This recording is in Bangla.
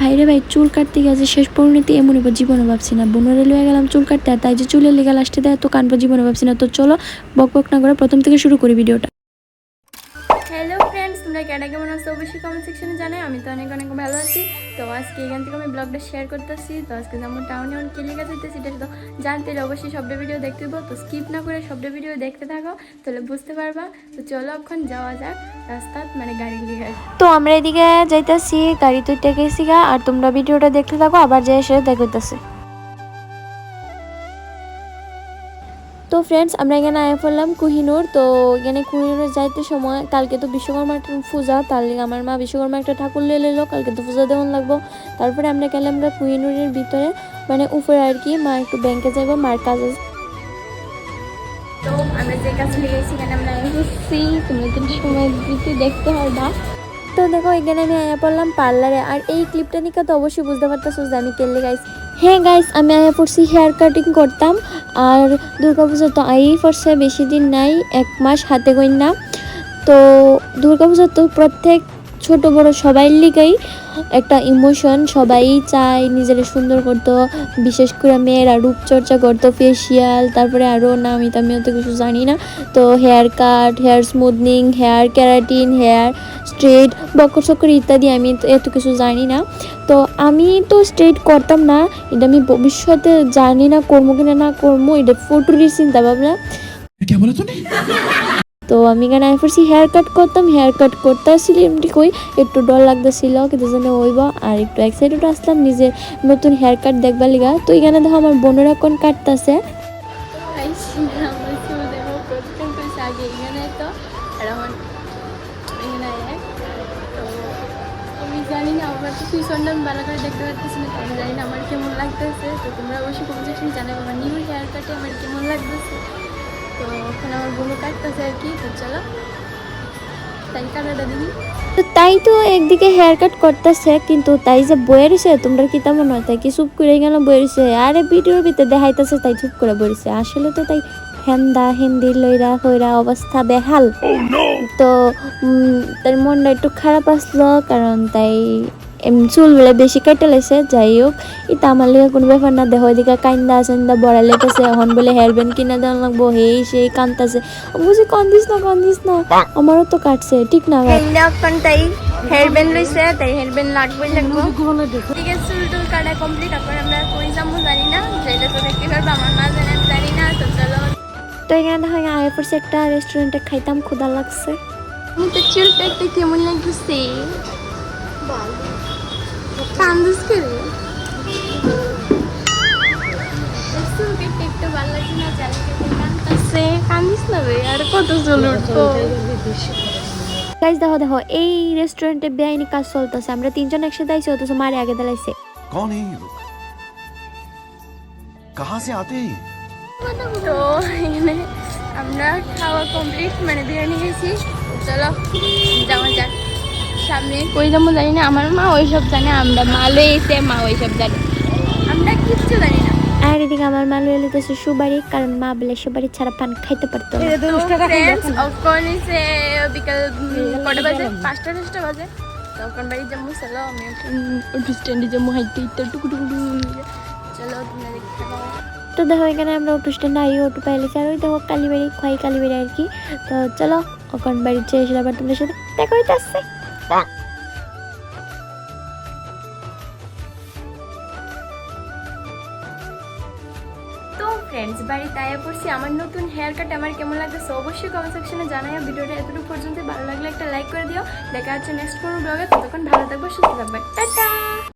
ভাইরে ভাই, চুল কাটতে গেছে, শেষ পরিণতি এমন এবার জীবনে ভাবছি না। বোনরে লয়ে গেলাম চুল কাটতে তাই যে চুলের লেগে লাস্টে দেয় তো কানবো জীবনে ভাবছি না। তো চলো, বক বক না করে প্রথম থেকে শুরু করি ভিডিওটা। তোমরা কেডা কেমন আছো অবশ্যই কমেন্ট সেকশনে জানাই। আমি তো অনেক অনেক ভালো আছি। তো আজকে এখান থেকে আমি ব্লগটা শেয়ার করতেছি। তো আজকে যেমন টাউনে অনেক কেলে গেছে সেটা তো জানতে হলে অবশ্যই সবটা ভিডিও দেখতে দেবো তো স্কিপ না করে সবটা ভিডিও দেখতে থাকো, তাহলে বুঝতে পারবা। তো চলো এখন যাওয়া যাক রাস্তাত মানে গাড়ি লিগে তো আমরা এদিকে যাইতাছি, গাড়ি তুইতে গেছি গা আর তোমরা ভিডিওটা দেখতে থাকো, আবার যাই এসে দেখতেছি। তো ফ্রেন্ডস আমরা এখানে আয়া পড়লাম কুহিনুর। তো এখানে কুহিনুর যাইতে সময়, কালকে তো বিশ্বকর্মা একটা পূজা, তার আমার মা বিশ্বকর্মা একটা ঠাকুর লিয়ে এলো কালকে তো পূজা দেওয়ান লাগবো। তারপরে আমরা গেলাম আমরা কুহিনুরের ভিতরে মানে উপরে আর কি, মা একটু ব্যাংকে যাইবো, মার কাজ তো আমরা যে কাছে লেগেছি এখানে আমরা এসেছি তোমরা কিন্তু সময় দিতে দেখতে পারবা। তো দেখো, এখানে আমি আয়া পড়লাম পার্লারে আর এই ক্লিপটা নিয়ে তো অবশ্যই বুঝতে পারতেছো যে আমি কেলে গাইস হ্যাঁ গাইস আমি আয়া পড়ছি হেয়ার কাটিং করতাম। আর দুর্গাপুজো তো আই পড়ছে, বেশি দিন নাই, এক মাস হাতে গইন না তো দুর্গাপুজো তো প্রত্যেক ছোট বড় সবাই লিগেই একটা ইমোশন সবাই চায় নিজেরা সুন্দর করতো। বিশেষ করে মেয়েরা রূপচর্চা করতো ফেসিয়াল তারপরে আরও নাম আমি অত কিছু জানি না। তো hair cut hair smoothing hair keratin hair straight Bakr চকর ইত্যাদি আমি এত কিছু জানি না। তো আমি তো স্ট্রেট করতাম না, এটা আমি ভবিষ্যতে জানি না, করব কিনা না করব, এটা ফটোরই চিন্তা ভাবনা তো আমি এখানে আই পড়ছি হেয়ার কাট করতাম হেয়ার কাট করতে আসছিলি এমনি কই একটু ডর লাগতেছিল, কিন্তু জানে ওইব আর একটু এক্সাইটেড আসলাম, নিজের নতুন হেয়ার কাট দেখবার লিগা। তো এখানে দেখো আমার বোনেরা কোন কাটতেছে। এখানে আমি জানি না, আমার কেমন লাগতেছে। তো তোমরা অবশ্যই জানাবে আমার নিউ হেয়ার কাটে আমার কেমন লাগতেছে। তো এখন আমার বোনও কাটতেছে আর কি তো চলো। তাই কাটাটা তো তাই তো একদিকে হেয়ার কাট করতেছে কিন্তু তাই যে বয়ে তোমরা কি তেমন হয়? তাই কি চুপ করে গেল বয়ে আরে ভিডিওর ভিতরে দেখাইতেছে তাই চুপ করে বইছে আসলে তো তাই হেন্দা হিন্দি লইরা হইরা অবস্থা বেহাল। তো উম, তার মনটা একটু খারাপ আসলো কারণ তাই চুলগুলো বেশি কেটে লাইছে যাই হোক। এটা আমার লিগে কোনো ব্যাপার না দেখো এদিকে কান্দা চান্দা বড়া লেগেছে এখন বলে হেয়ার ব্যান্ড কিনা দেওয়া লাগবো হেই সেই কান্দাছে বুঝি কন্দিস না কন্দিস না আমারও তো কাটছে ঠিক না? তাই হেয়ার ব্যান্ড লইছে তাই হেয়ার ব্যান্ড লাগবেই লাগবো। ঠিক আছে চুল টুল কাটা কমপ্লিট এখন আমরা কই যাব জানি না যেটা তো দেখতে পারব আমার মা জানে জানি না তো চলো। তো এখানে দেখা যায় আয় পড়ছে একটা রেস্টুরেন্টে খাইতাম ক্ষুধা লাগছে। চুল কাটতে কেমন চুল লাগছে কান্দিস কেন আর কত চলে উঠতো দেখো দেখো এই রেস্টুরেন্টে বেআইনি কাজ চলতেছে। আমরা তিনজন একসাথে আইছি অথচ মারে আগে দাঁড়াইছে। আমরা খাওয়া কমপ্লিট মানে বিরিয়ানি খেয়েছি। চলো যাওয়া যাক। সামনে। কই যাব জানি না আমার মা ওইসব জানে আমরা মা লয়ে এসে মা ওইসব জানে। আমরা কিচ্ছু জানি না। আর এদিকে আমার মা সুবাড়ি কারণ মা বলে সুবাড়ি ছাড়া পান খাইতে পারতো না। তো ফ্রেন্ডস অকন এসে বিকাল কটা বাজে? পাঁচটা দশটা বাজে। তখন বাড়ি যাব চলো আমি একটু স্ট্যান্ডে টুকু টুকু টুকু টুকু। চলো তোমরা দেখতে পাবো তো দেখো এখানে আমরা অটো স্ট্যান্ডে আই অটো পাইলেছি আর ওই দেখো কালীবাড়ি খোয়াই কালীবাড়ি আর কি। তো চলো ওখান বাড়ির চেয়ে এসে আবার তোমাদের সাথে দেখা হইতে আসছে তো ফ্রেন্ডস বাড়ি তাই পড়ছি আমার নতুন হেয়ার কাট আমার কেমন লাগতেছে অবশ্যই কমেন্ট সেকশনে জানাই ভিডিওটা এতটুকু পর্যন্ত ভালো লাগলে একটা লাইক করে দিও। দেখা হচ্ছে নেক্সট কোনো ব্লগে ততক্ষণ ভালো থাকব, সুস্থ থাকবে। টাটা!